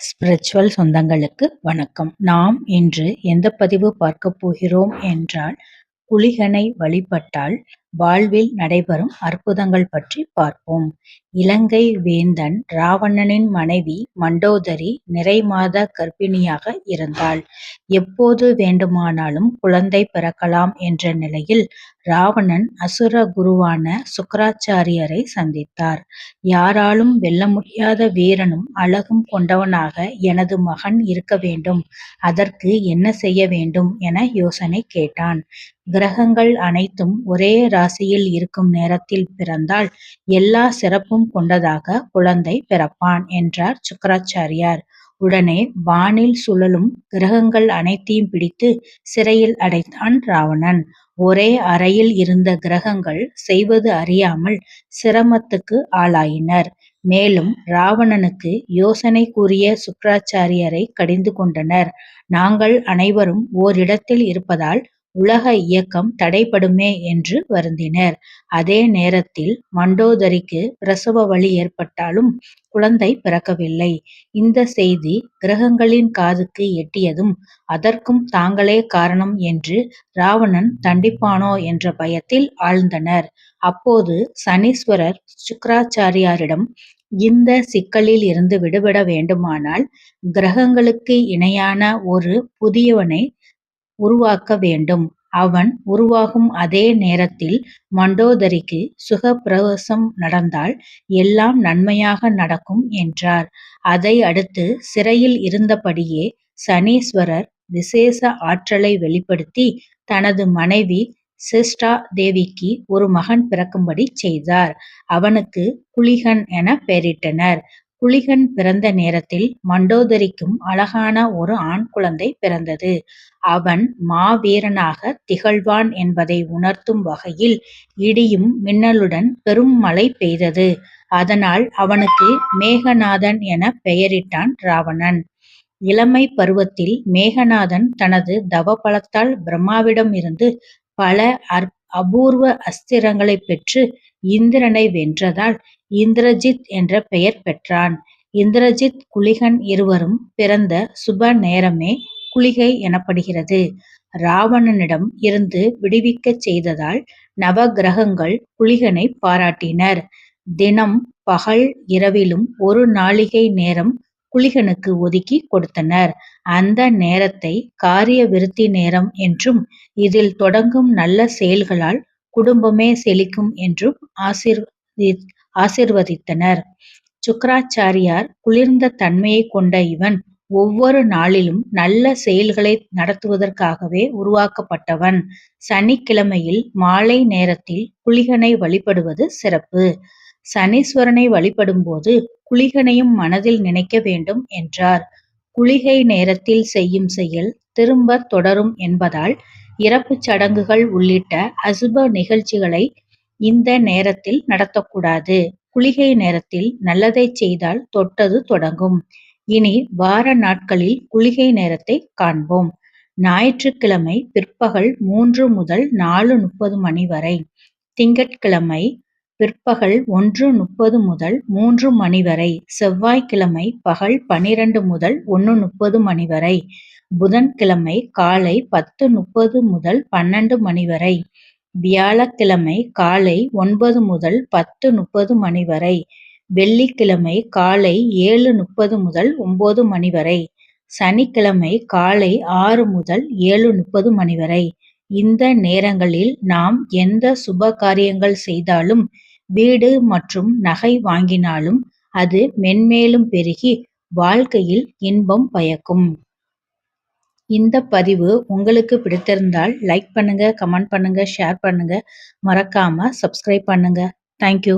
Spiritual சொந்தங்களுக்கு வணக்கம். நாம் இன்று எந்த பதிவு பார்க்க போகிறோம் என்றால் குளிகனை வழிபட்டால் வாழ்வில் நடைபெறும் அற்புதங்கள் பற்றி பார்ப்போம். இலங்கை வேந்தன் ராவணனின் மனைவி மண்டோதரி நிறைமாத கர்ப்பிணியாக இருந்தாள். எப்போது வேண்டுமானாலும் குழந்தை பிறக்கலாம் என்ற நிலையில் ராவணன் அசுர குருவான சுக்கராச்சாரியரை சந்தித்தார். யாராலும் வெல்ல முடியாத வீரனும் அழகும் கொண்டவனாக எனது மகன் இருக்க வேண்டும். அதற்கு என்ன செய்ய வேண்டும் என யோசனை கேட்டான். கிரகங்கள் அனைத்தும் ஒரே ராசியில் இருக்கும் நேரத்தில் பிறந்தால் எல்லா சிறப்பும் கொண்டதாக குழந்தை பிறப்பான் என்றார் சுக்கராச்சாரியார். உடனே வானில் சுழலும் கிரகங்கள் அனைத்தையும் பிடித்து சிறையில் அடைத்தான் ராவணன். ஒரே அறையில் இருந்த கிரகங்கள் செய்வது அறியாமல் சிரமத்துக்கு ஆளாயினர். மேலும் ராவணனுக்கு யோசனை கூறிய சுக்கராச்சாரியரை கடிந்து கொண்டனர். நாங்கள் அனைவரும் ஓரிடத்தில் இருப்பதால் உலக இயக்கம் தடைபடுமே என்று வருந்தினர். அதே நேரத்தில் மண்டோதரிக்கு பிரசவ வலி ஏற்பட்டாலும் குழந்தை பிறக்கவில்லை. இந்த செய்தி கிரகங்களின் காதுக்கு எட்டியதும் அதற்கும் தாங்களே காரணம் என்று ராவணன் தண்டிப்பானோ என்ற பயத்தில் ஆழ்ந்தனர். அப்போது சனீஸ்வரர் சுக்கராச்சாரியாரிடம் இந்த சிக்கலில் இருந்து விடுபட வேண்டுமானால் கிரகங்களுக்கு இணையான ஒரு புதியவனை உருவாக்க வேண்டும். அவன் உருவாகும் அதே நேரத்தில் மண்டோதரிக்கு சுகப்பிரசவம் நடந்தால் எல்லாம் நன்மையாக நடக்கும் என்றார். அதை அடுத்து சிறையில் இருந்தபடியே சனீஸ்வரர் விசேஷ ஆற்றலை வெளிப்படுத்தி தனது மனைவி சிஷ்டா தேவிக்கு ஒரு மகன் பிறக்கும்படி செய்தார். அவனுக்கு குளிகன் என பெயரிட்டனர். குளிகன் பிறந்த நேரத்தில் மண்டோதரிக்கும் அழகான ஒரு ஆண் குழந்தை பிறந்தது. அவன் மாவீரனாக திகழ்வான் என்பதை உணர்த்தும் வகையில் இடியும் மின்னலுடன் பெரும் மழை பெய்தது. அதனால் அவனுக்கு மேகநாதன் என பெயரிட்டான் ராவணன். இளமை பருவத்தில் மேகநாதன் தனது தவபலத்தால் பிரம்மாவிடம் இருந்து பல அபூர்வ அஸ்திரங்களைப் பெற்று இந்திரனை வென்றதால் இந்திரஜித் என்ற பெயர் பெற்றான். இந்திரஜித் குளிகன் இருவரும் பிறந்த சுப நேரமே குளிகை எனப்படுகிறது. ராவணனிடம் இருந்து விடுவிக்கச் செய்ததால் நவகிரகங்கள் குளிகனை பாராட்டினர். தினம் பகல் இரவிலும் ஒரு நாழிகை நேரம் குளிகனுக்கு ஒதுக்கி கொடுத்தனர். அந்த நேரத்தை காரிய விருத்தி நேரம் என்றும் இதில் தொடங்கும் நல்ல செயல்களால் குடும்பமே செழிக்கும் என்றும் ஆசிர்வதித்தனர். சுக்கராச்சாரியார் குளிர்ந்த தன்மையை கொண்ட இவன் ஒவ்வொரு நாளிலும் நல்ல செயல்களை நடத்துவதற்காகவே உருவாக்கப்பட்டவன். சனிக்கிழமையில் மாலை நேரத்தில் குளிகனை வழிபடுவது சிறப்பு. சனீஸ்வரனை வழிபடும்போது குளிகனையும் மனதில் நினைக்க வேண்டும் என்றார். குளிகை நேரத்தில் செய்யும் செயல் திரும்ப தொடரும் என்பதால் இறப்புச் சடங்குகள் உள்ளிட்ட அசுப நிகழ்ச்சிகளை இந்த நேரத்தில் நடத்தக்கூடாது. குளிகை நேரத்தில் நல்லதை செய்தால் தொட்டது தொடங்கும். இனி வார நாட்களில் குளிகை நேரத்தை காண்போம். ஞாயிற்றுக்கிழமை பிற்பகல் மூன்று முதல் நாலு முப்பது மணி வரை. திங்கட்கிழமை பிற்பகல் ஒன்று முப்பது முதல் மூன்று மணி வரை. செவ்வாய்க்கிழமை பகல் பனிரெண்டு முதல் ஒன்று முப்பது மணி வரை. புதன்கிழமை காலை பத்து முப்பது முதல் பன்னெண்டு மணி வரை. வியாழக்கிழமை காலை ஒன்பது முதல் பத்து முப்பது மணி வரை. வெள்ளிக்கிழமை காலை ஏழு முப்பது முதல் ஒன்பது மணி வரை. சனிக்கிழமை காலை ஆறு முதல் ஏழு முப்பது மணி வரை. இந்த நேரங்களில் நாம் எந்த சுப காரியங்கள் செய்தாலும் வீடு மற்றும் நகை வாங்கினாலும் அது மென்மேலும் பெருகி வாழ்க்கையில் இன்பம் பயக்கும். இந்த பதிவு உங்களுக்கு பிடித்திருந்தால் லைக் பண்ணுங்க, கமெண்ட் பண்ணுங்க, ஷேர் பண்ணுங்க. மறக்காம சப்ஸ்கிரைப் பண்ணுங்க. தேங்க்யூ.